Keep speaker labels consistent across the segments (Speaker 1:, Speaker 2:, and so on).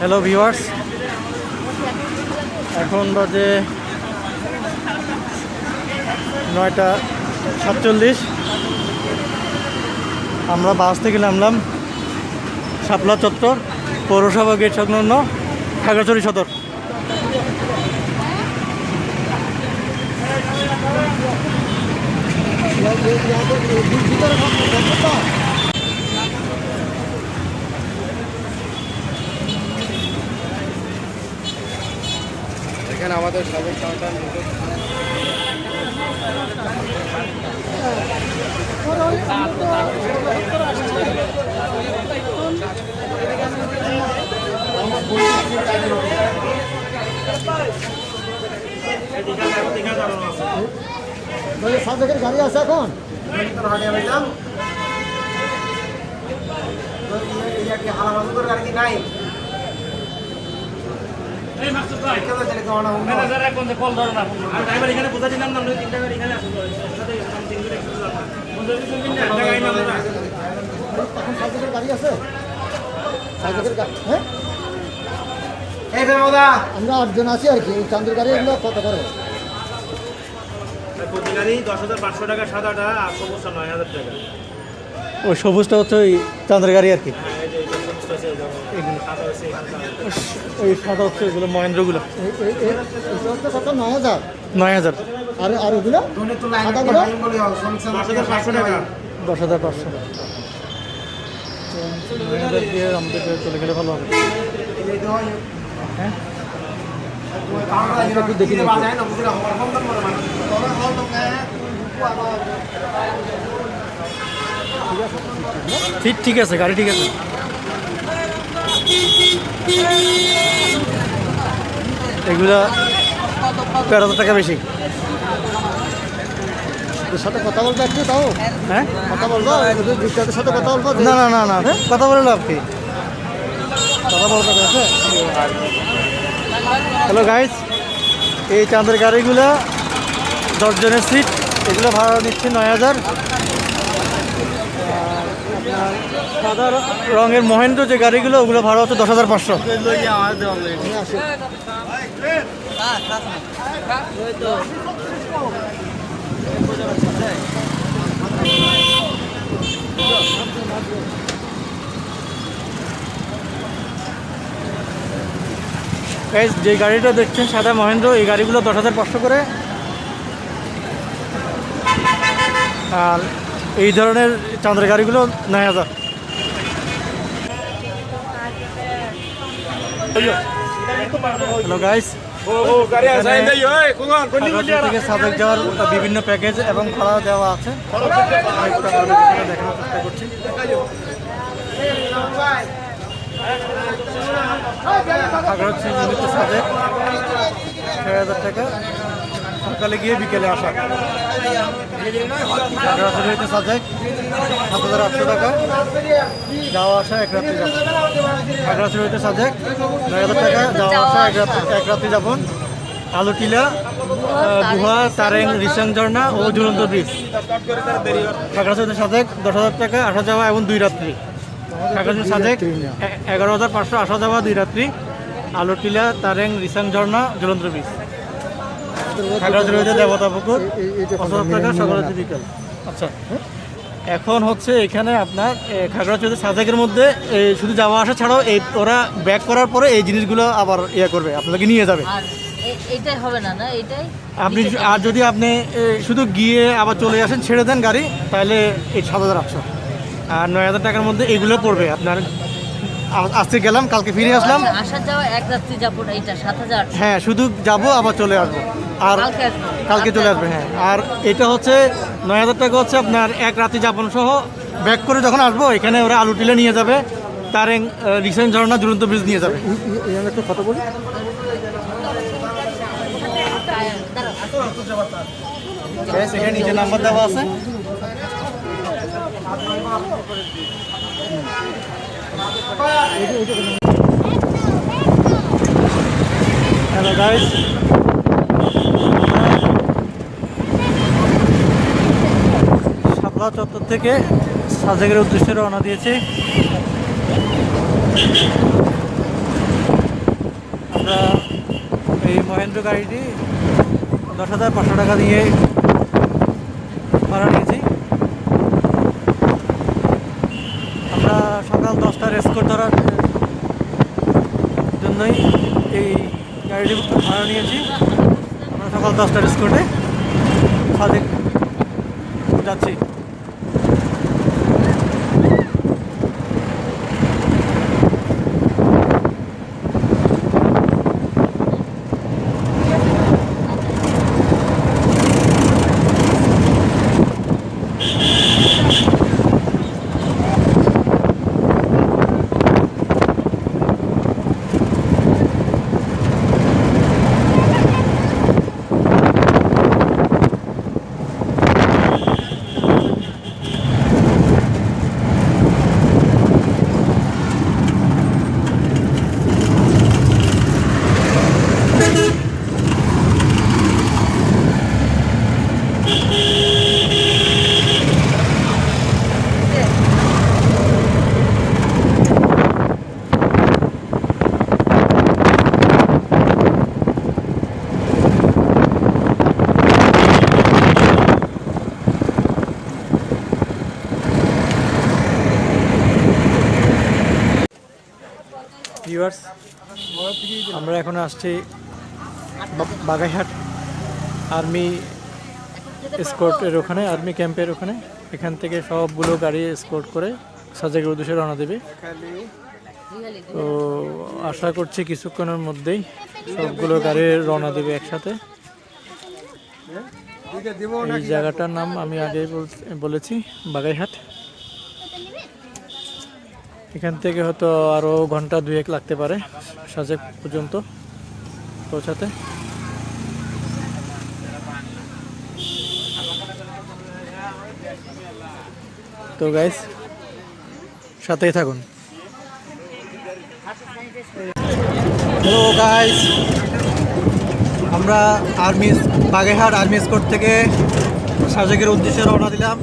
Speaker 1: Hello viewers এখন বাজে নয়টা সাতচল্লিশ। আমরা বাস থেকে নামলাম শাপলা চত্বর, পৌরসভা গেট সংলগ্ন খাগড়াছড়ি সদর।
Speaker 2: এখানে আমাদের সাবেক সন্তান
Speaker 3: সাজেকের গাড়ি আছে এখন? সাজেকের গাড়ি আছে সাজেকের গাড়ি হ্যাঁ আমরা আটজন আছি আর কি চান্দের গাড়ি এগুলো কত করে?
Speaker 4: প্রতিকারই দশ হাজার পাঁচশো টাকা সাদাটা আর সমস্যা নয় হাজার টাকা।
Speaker 1: ওই সবুজটা হচ্ছে ওই চাঁদের গাড়ি আর কি।
Speaker 4: হ্যাঁ এই সাদা
Speaker 1: হচ্ছে ওগুলো মহেন্দ্রগুলো।
Speaker 3: কত? নয় হাজার?
Speaker 1: নয় হাজার।
Speaker 3: আর আর ওগুলো?
Speaker 4: দশ হাজার পাঁচশো।
Speaker 1: নয় হাজার দিয়ে আমাদের চলে গেলে ভালো হবে। হ্যাঁ।
Speaker 3: দেখি দেখি
Speaker 1: ঠিক ঠিক আছে গাড়ি ঠিক আছে। এগুলা তেরো হাজার টাকা বেশি।
Speaker 3: সাথে কথা বলব একটু তাও
Speaker 1: হ্যাঁ?
Speaker 3: কথা বলব ওদের বিক্রেতার সাথে কথা বলব
Speaker 1: না না না না কথা বলে লাভ কি?
Speaker 3: কথা আছে
Speaker 1: হ্যালো গাইজ এই চাঁদের গাড়িগুলো দশজনের সিট এগুলো ভাড়া নিচ্ছে নয় হাজার। সাদা রঙের মহেন্দ্র যে গাড়িগুলো, ওগুলো ভাড়া হচ্ছে দশ হাজার পাঁচশো। যে গাড়িটা দেখছেন, সাদা মহেন্দ্র, এই গাড়িগুলো দশ হাজার পাঁচশো করে। আর এই ধরনের চাঁদের গাড়িগুলো নয় হাজার। হ্যালো গাইস সাবেক যাওয়ার বিভিন্ন প্যাকেজ এবং ভাড়া দেওয়া আছে। দেখানোর চেষ্টা করছি। সাবেক ছয় হাজার টাকা। সকালে গিয়ে বিকেলে আসা। খাগড়াছড়ি হইতে সাজেক সাত হাজার আটশো টাকা। যাওয়া আসা এক রাত্রি যাপন। খাগড়াছড়ি হইতে সাজেক নয় হাজার টাকা, যাওয়া আসা এক রাত্রি এক রাত্রি যাপন। আলুটিলা গুহা, তারেং, রিসাং ঝর্ণা ও ঝুলন্ত ব্রিজ। খাগড়াছড়ি হইতে সাজেক দশ হাজার টাকা, আসা যাওয়া এবং দুই রাত্রি। খাগড়াছড়ি সাজেক এগারো হাজার পাঁচশো, আসা যাওয়া, দুই রাত্রি। আলুটিলা তারেং, রিসাং ঝর্ণা, ঝুলন্ত ব্রিজ। দেবতা পুকুর টাকা সকাল বিকাল। আচ্ছা এখন হচ্ছে এখানে আপনার খাগড়াছড়িতে সাজেকের মধ্যে শুধু যাওয়া আসা ছাড়াও এই ওরা ব্যাক করার পরে এই জিনিসগুলো আবার ইয়ে করবে আপনাকে নিয়ে যাবে।
Speaker 5: আর এইটাই হবে না না এইটাই
Speaker 1: আপনি আর যদি আপনি শুধু গিয়ে আবার চলে আসেন ছেড়ে দেন গাড়ি তাহলে এই সাত হাজার আটশো। আর নয় হাজার টাকার মধ্যে এগুলো পড়বে আপনার আজকে গেলাম কালকে ফিরে আসলাম।
Speaker 5: আচ্ছা, আসা যাওয়া এক রাত্রি এইটা সাত হাজার।
Speaker 1: হ্যাঁ শুধু যাব আবার চলে আসব। আর
Speaker 5: কালকে
Speaker 1: চলে আসবে হ্যাঁ। আর এটা হচ্ছে নয় হাজার টাকা হচ্ছে আপনার এক রাতে যাপন সহ। ব্যাক করে যখন আসব এখানে ওরা আলু টিলে নিয়ে যাবে তার রিসেন্ট ঝর্ণা দুরন্ত ব্রিজ নিয়ে যাবে।
Speaker 3: একটু কথা বলি।
Speaker 1: নিচে নাম্বার দেওয়া আছে। হ্যালো গাইস শাপলা চত্বর থেকে সাজেকের উদ্দেশ্যে রওনা দিয়েছে। এই মহেন্দ্র গাড়িটি দশ হাজার পাঁচশো টাকা দিয়ে ভাড়া নিয়েছি আমরা সকাল দশটার স্কোর ধরার জন্যই এই গাড়িটি ভাড়া নিয়েছি। আমরা সকাল দশটার স্কুলে। সাদেক যাচ্ছি ভিউয়ার্স আমরা এখন আসছি বাগাইহাট আর্মি স্কোর্টের ওখানে, আর্মি ক্যাম্পের ওখানে। এখান থেকে সবগুলো গাড়ি স্কোর্ট করে সাজেকের উদ্দেশ্যে রওনা দেবে। তো আশা করছি কিছুক্ষণের মধ্যেই সবগুলো গাড়ি রওনা দেবে একসাথে। এই জায়গাটার নাম আমি আগেই বল- বলেছি, বাগাইহাট। এখান থেকে হয়তো আরও ঘণ্টা দুয়েক লাগতে পারে সাজেক পর্যন্ত পৌঁছাতে। তো গাইস সাথেই থাকুন। হ্যালো গাইস আমরা আর্মি বাগেরহাট আর্মি স্কোর থেকে সাজেকের উদ্দেশ্যে রওনা দিলাম।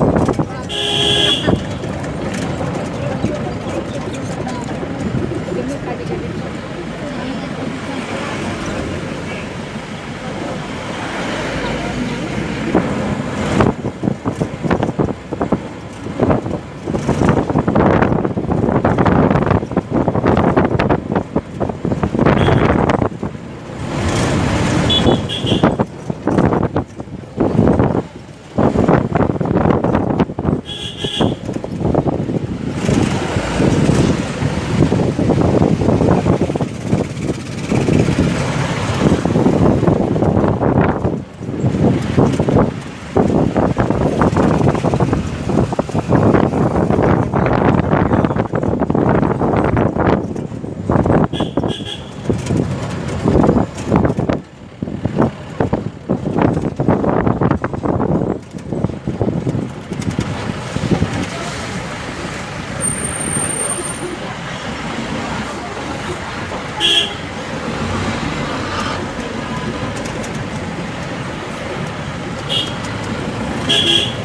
Speaker 1: Thank you.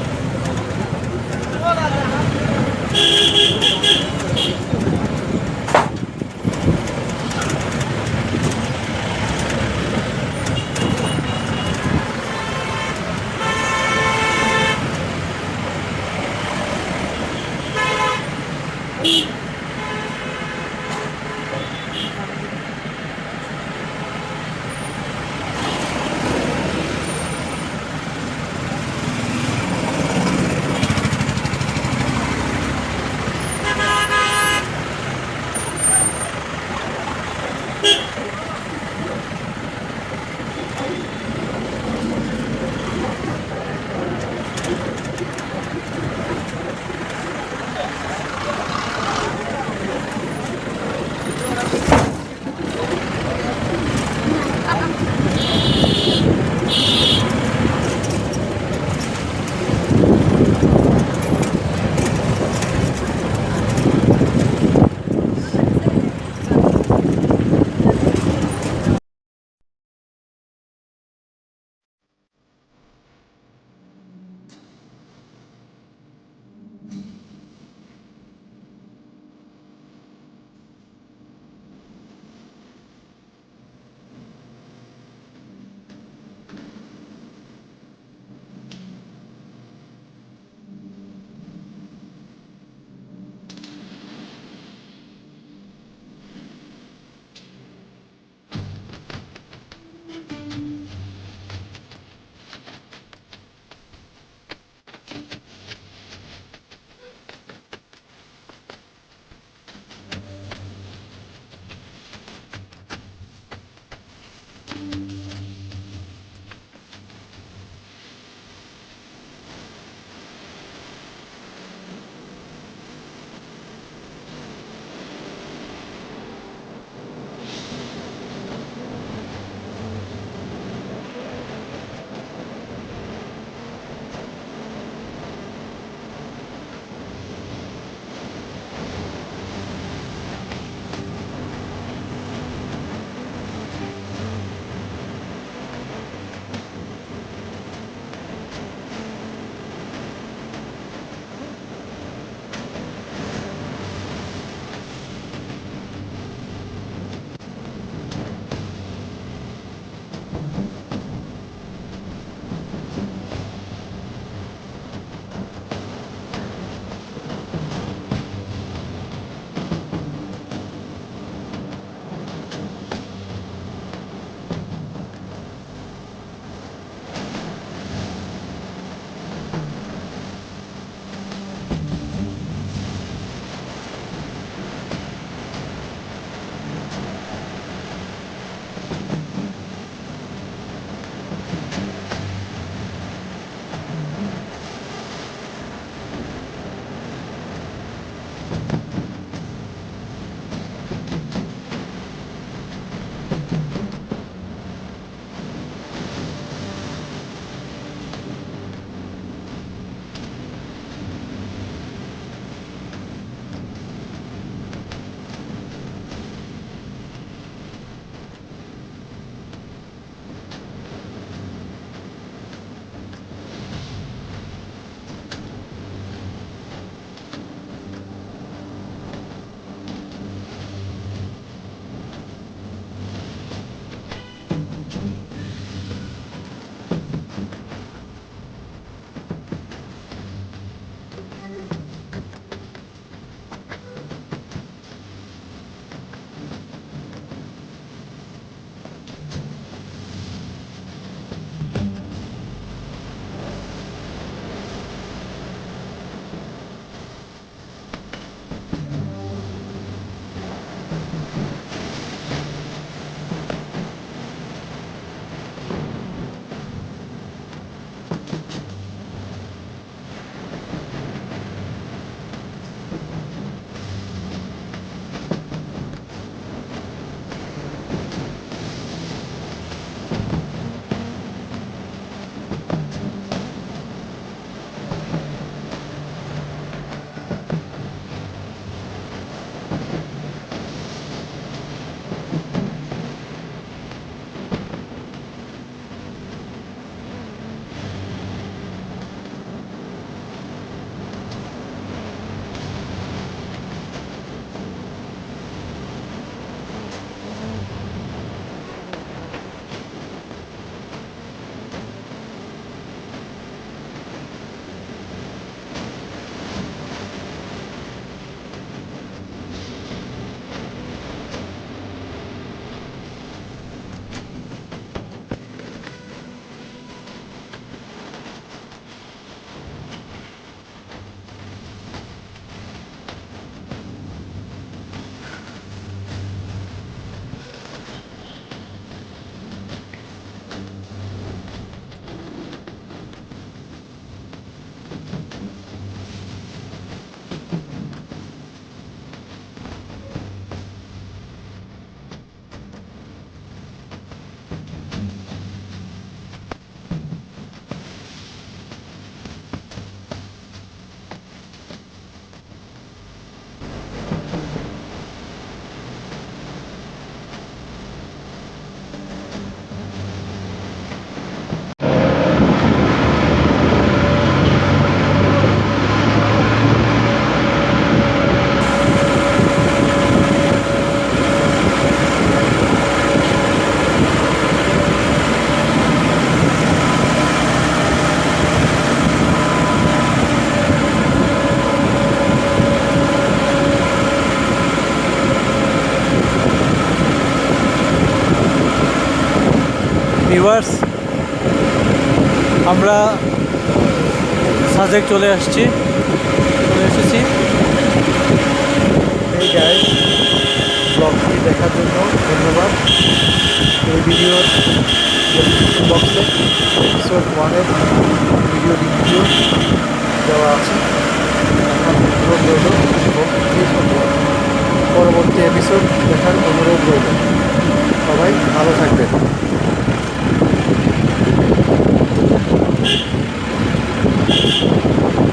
Speaker 1: ভিউয়ার্স আমরা সাজেক চলে আসছি। চলে এসেছি। এই গাইজ ব্লগটি দেখার জন্য ধন্যবাদ। এই ভিডিওর বক্সে এপিসোড ওয়ানের ভিডিও লিঙ্কটিও দেওয়া আছে। রইল পরবর্তী এপিসোড দেখার অনুরোধ রইল। সবাই ভালো থাকবেন। Thank you.